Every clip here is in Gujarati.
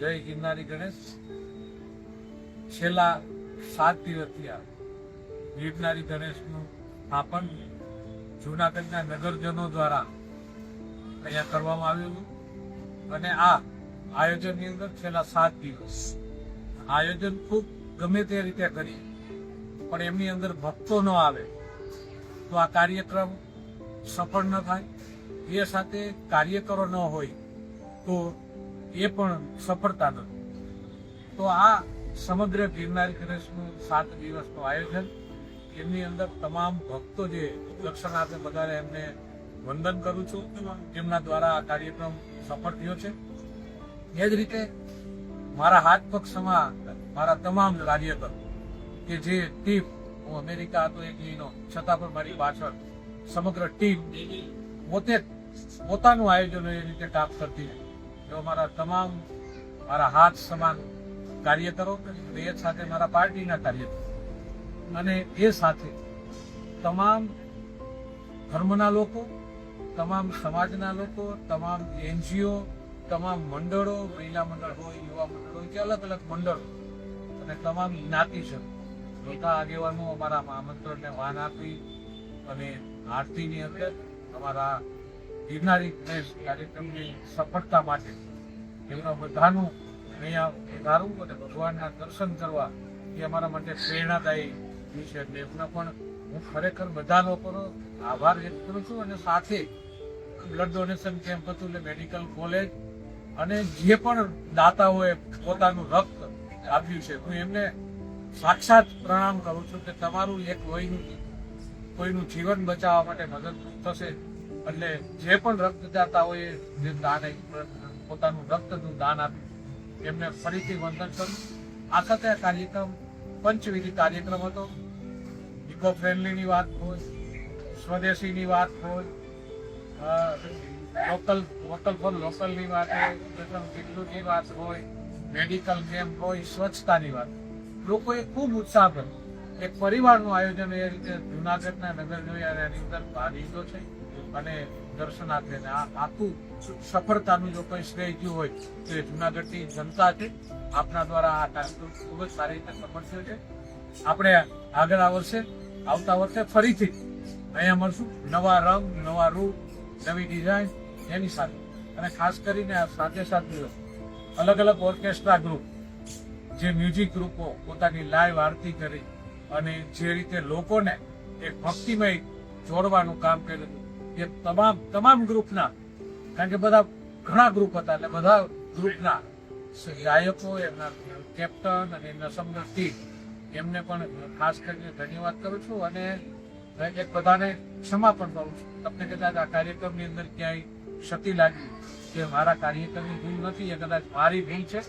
જય ગિરનારી ગણેશ. છેલ્લા સાત દિવસથી આ ગિરનારી ગણેશનું સ્થાપન જૂનાગઢના નગરજનો દ્વારા અહીંયા કરવામાં આવ્યું હતું. અને આ આયોજનની અંદર છેલ્લા સાત દિવસ આયોજન ખૂબ ગમે તે રીતે કરીએ, પણ એમની અંદર ભક્તો ન આવે તો આ કાર્યક્રમ સફળ ન થાય. એ સાથે કાર્યકરો ન હોય તો એ પણ સફળતા નથી. તો આ સમગ્ર ગિરનાર ગણેશનું સાત દિવસનું આયોજન એમની અંદર તમામ ભક્તો જે દક્ષિણાર્થે બધા એમને વંદન કરું છું. એમના દ્વારા આ કાર્યક્રમ સફળ થયો છે. એ જ રીતે મારા હાથ પગ સમા મારા તમામ કાર્યકરો કે જે ટીમ, હું અમેરિકા હતો એક મહિનો, છતાં પણ મારી પાછળ સમગ્ર ટીમ પોતે પોતાનું આયોજન એ રીતે કામ કરતી એવો મારા તમામ, મારા હાથ સમાન કાર્યકરો અને એ સાથે મારા પાર્ટીના કાર્યકરો અને એ સાથે તમામ ધર્મના લોકો, તમામ સમાજના લોકો, તમામ એનજીઓ, તમામ મંડળો, મહિલા મંડળ હોય, યુવા મંડળ હોય, કે અલગ અલગ મંડળો અને તમામ જ્ઞાતિ છે. બધા આગેવાનો અમારા આમંત્રણને માન આપી અને આરતીની અંદર અમારા ગિરનારી ગણેશ કાર્યક્રમની સફળતા માટે એમના બધાનું અહીંયા વધારવું અને ભગવાનના દર્શન કરવા એ અમારા માટે પ્રેરણાદાયી વિશે છે. એમના પણ હું ખરેખર બધા લોકોનો આભાર વ્યક્ત કરું છું અને સાથે બ્લડ ડોનેશન કેમ્પ હતું એટલે મેડિકલ કોલેજ અને જે પણ દાતાઓએ પોતાનું રક્ત આપ્યું છે, હું એમને સાક્ષાત પ્રણામ કરું છું કે તમારું એક લોહીનું કોઈનું જીવન બચાવવા માટે મદદરૂપ થશે. એટલે જે પણ રક્તદાતાઓએ જે દાન પોતાનું રક્તનું દાન આપ્યું, એમને ફરીથી વંદન કરું. આ સાથે આ કાર્યક્રમ, પંચવિધિ કાર્યક્રમ હતો. ઇકો ફ્રેન્ડલીની વાત હોય, સ્વદેશીની વાત હોય લોકલ, વોકલ ફોર લોકલની વાત હોય બિલ્લુની વાત હોય, મેડિકલ કેમ્પ હોય, સ્વચ્છતાની વાત લોકોએ ખૂબ ઉત્સાહ કર્યો. એક પરિવારનું આયોજન એ જુનાગઢના નગર જોયા એની અંદર ભાગ લીધો છે અને દર્શનાર્થે અને આ આખું સફળતાનું જો કોઈ શ્રેય ગયું હોય તો એ જુનાગઢની જનતા છે. આપના દ્વારા આ કાર્યક્રમ ખૂબ જ સારી રીતે સફળ થયો છે. આપણે આગળ આ વર્ષે આવતા વર્ષે ફરીથી અહીંયા મળશું. નવા રંગ, નવા રૂપ, નવી ડિઝાઇન એની સાથે. અને ખાસ કરીને સાથે સાથે અલગ અલગ ઓર્કેસ્ટ્રા ગ્રુપ, જે મ્યુઝિક ગ્રુપો પોતાની લાઈવ આરતી કરી અને જે રીતે લોકોને એક ભક્તિમય જોડવાનું કામ કર્યું, એ તમામ તમામ ગ્રુપના, કારણ કે બધા ઘણા ગ્રુપ હતા એટલે બધા ગ્રુપના ગાયકો એમના કેપ્ટન અને એમના સમગ્ર એમને પણ ખાસ કરીને ધન્યવાદ કરું છું અને એક બધાને ક્ષમા પણ કરું છું. તમને કદાચ આ કાર્યક્રમની અંદર ક્યાંય ક્ષતિ લાગી કે મારા કાર્યક્રમની ભૂલ નથી, એ કદાચ મારી ભૂલ છે,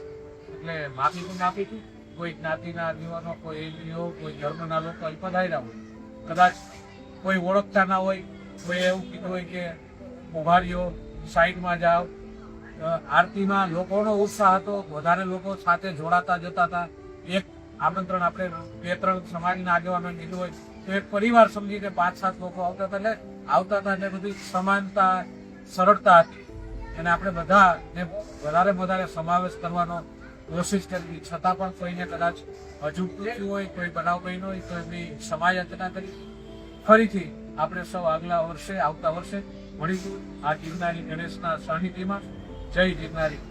એટલે માફી પણ આપી છું. કોઈ જ્ઞાતિના આગેવાનો કોઈ એનજીઓ કોઈ ધર્મના લોકો અહીં પધાર્યા હોય. કદાચ કોઈ ઓળખતા ના હોય, કોઈ એવું કીધું હોય કે ઉભારીઓ સાઈડમાં જાઓ. આરતીમાં લોકોનો ઉત્સાહ હતો, વધારે લોકો સાથે જોડાતા જતા હતા. એક આમંત્રણ આપણે બે ત્રણ સમાજના આગેવાનો લીધું હોય, તો એક પરિવાર સમજીને પાંચ સાત લોકો આવતા હતા, એટલે આવતા હતા એટલે બધી સમાનતા, સરળતા હતી. અને આપણે બધાને વધારે વધારે સમાવેશ કરવાનો કોશિશ છતાં પણ કોઈને કદાચ હજુ પૂછ્યું હોય, કોઈ બનાવ બન્યો હોય, તો એમની સમાયાચના કરી. ફરીથી આપણે સૌ આગલા વર્ષે, આવતા વર્ષે મળીશું આ ગિરનારી ગણેશના સાનિધ્યમાં. જય ગિરનારી.